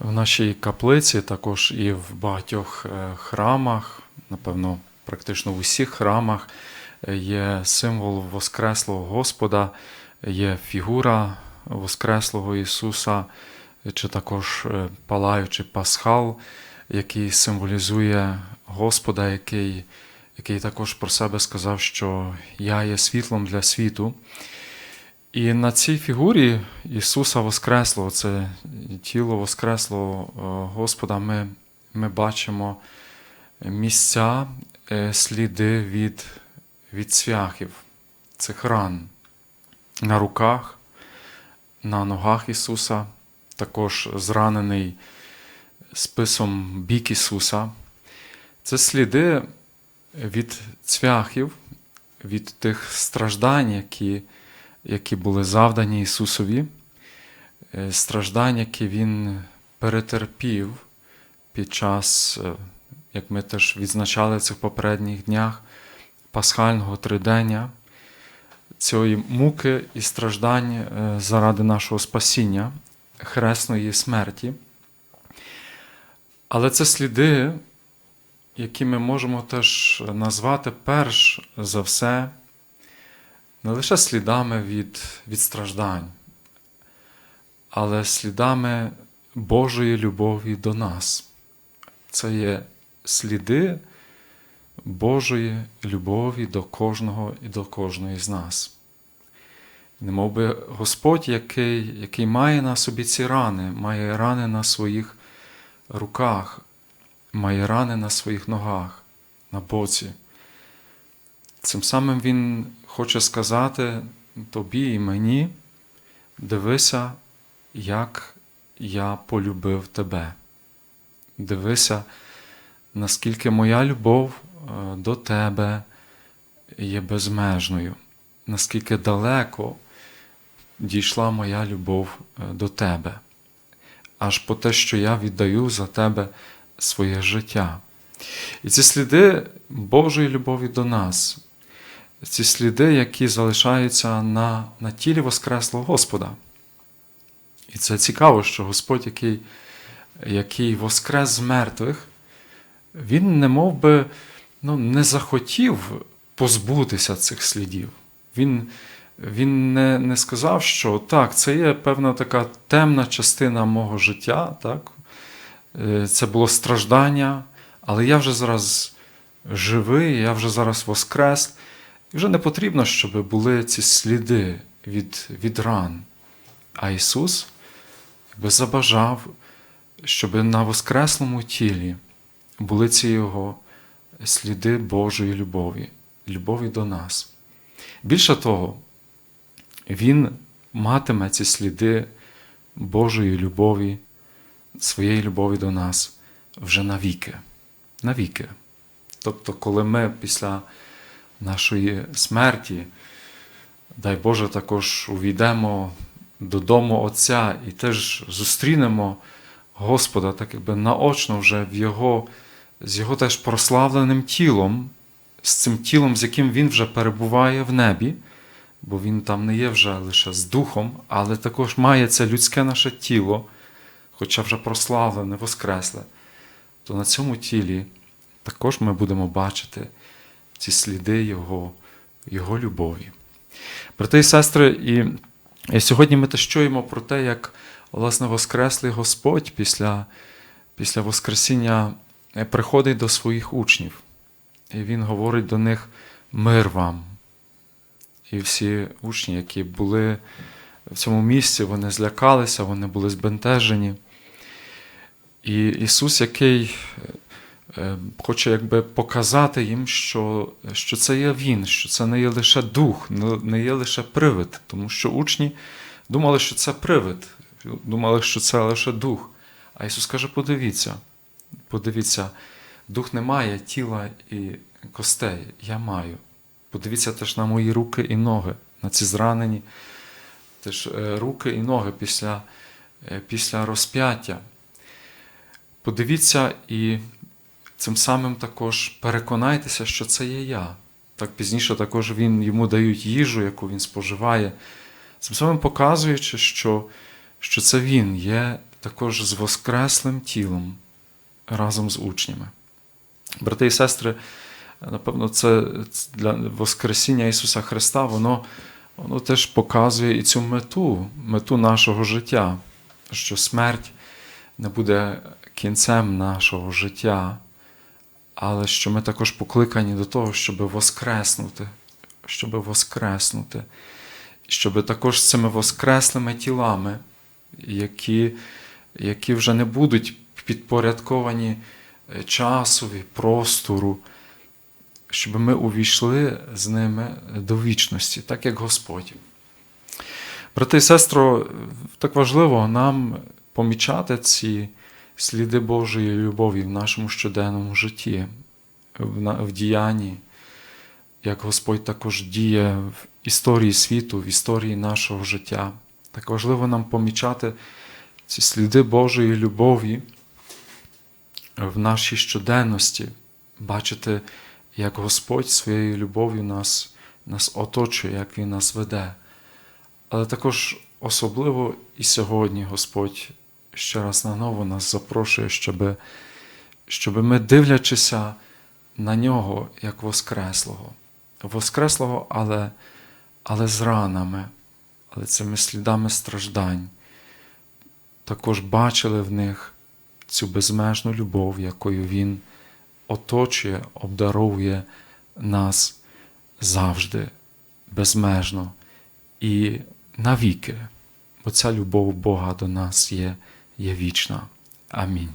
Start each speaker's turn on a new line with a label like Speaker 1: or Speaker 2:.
Speaker 1: В нашій каплиці, також і в багатьох е, храмах, напевно, практично в усіх храмах е, є символ Воскреслого Господа, є фігура Воскреслого Ісуса, чи також е, палаючий пасхал, який символізує Господа, який, який також про себе сказав, що я є світлом для світу. І на цій фігурі Ісуса Воскреслого, це тіло Воскреслого е, Господа, ми, ми бачимо місця, е, сліди від, від цвяхів, цих ран на руках, на ногах Ісуса, також зранений списом бік Ісуса. Це сліди від цвяхів, від тих страждань, які які були завдані Ісусові, е, страждань, які Він перетерпів під час, е, як ми теж відзначали в цих попередніх днях, пасхального тридення, цієї муки і страждань е, заради нашого спасіння, хресної смерті. Але це сліди, які ми можемо теж назвати перш за все не лише слідами від, від страждань, але слідами Божої любові до нас. Це є сліди Божої любові до кожного і до кожної з нас. Немов би Господь, який, який має на собі ці рани, має рани на своїх руках, має рани на своїх ногах, на боці. Цим самим Він хоче сказати тобі і мені, дивися, як я полюбив тебе. Дивися, наскільки моя любов е, до тебе є безмежною, наскільки далеко дійшла моя любов е, до тебе, аж по те, що я віддаю за тебе своє життя. І ці сліди Божої любові до нас, ці сліди, які залишаються на, на тілі Воскреслого Господа. І це цікаво, що Господь, який, який воскрес з мертвих, Він не мов би, ну, не захотів позбутися цих слідів. Він він не не сказав, що так, це є певна така темна частина мого життя, так? Е, це було страждання, але я вже зараз живий, я вже зараз воскрес. І вже не потрібно, щоб були ці сліди від, від ран. А Ісус якби забажав, щоб на Воскреслому тілі були ці Його сліди Божої любові, любові до нас. Більше того, Він матиме ці сліди Божої любові, своєї любові до нас вже навіки. Навіки. Тобто, коли ми після нашої смерті, дай Боже, також увійдемо додому Отця і теж зустрінемо Господа, так якби наочно вже в Його, з Його теж прославленим тілом, з цим тілом, з яким Він вже перебуває в небі, бо Він там не є вже лише з духом, але також має це людське наше тіло, хоча вже прославлене, воскресле, то на цьому тілі також ми будемо бачити ці сліди Його, Його любові. Брати і сестри, і, сьогодні ми теж чуємо про те, як власне Воскреслий Господь після, після Воскресіння приходить до своїх учнів, і Він говорить до них мир вам. І всі учні, які були в цьому місці, вони злякалися, вони були збентежені. І Ісус, який Е, хоче якби показати їм, що що це є Він, що це не є лише дух, не є лише привид, тому що учні думали, що це привид, думали, що це лише дух. А Ісус каже: подивіться, подивіться, дух не має тіла і костей, я маю. Подивіться теж на мої руки і ноги, на ці зранені теж е, руки і ноги після, е, після розп'яття. Подивіться і Цим самим також переконайтеся, що це є я. Так пізніше також він, йому дають їжу, яку він споживає, цим самим показуючи, що що це він є також з Воскреслим тілом разом з учнями. Брати і сестри, напевно, це для Воскресіння Ісуса Христа, воно, воно теж показує і цю мету, мету нашого життя, що смерть не буде кінцем нашого життя, але що ми також покликані до того, щоб воскреснути, щоб воскреснути, щоб також з цими воскреслими тілами, які, які вже не будуть підпорядковані е, часові, простору, щоб ми увійшли з ними до вічності, так як Господь. Брати і сестро, так важливо нам помічати ці сліди Божої любові в нашому щоденному житті, в, діянні, як Господь також діє в історії світу, в історії нашого життя. Так важливо нам помічати ці сліди Божої любові в нашій щоденності, бачити, як Господь своєю любов'ю нас, нас оточує, як Він нас веде. Але також особливо і сьогодні Господь ще раз наново нас запрошує, щоб, щоб ми, дивлячися на нього як Воскреслого. Воскреслого, але, але з ранами, але цими слідами страждань, також бачили в них цю безмежну любов, якою Він оточує, обдаровує нас завжди, безмежно і навіки, бо ця любов Бога до нас є, є вічна. Амінь.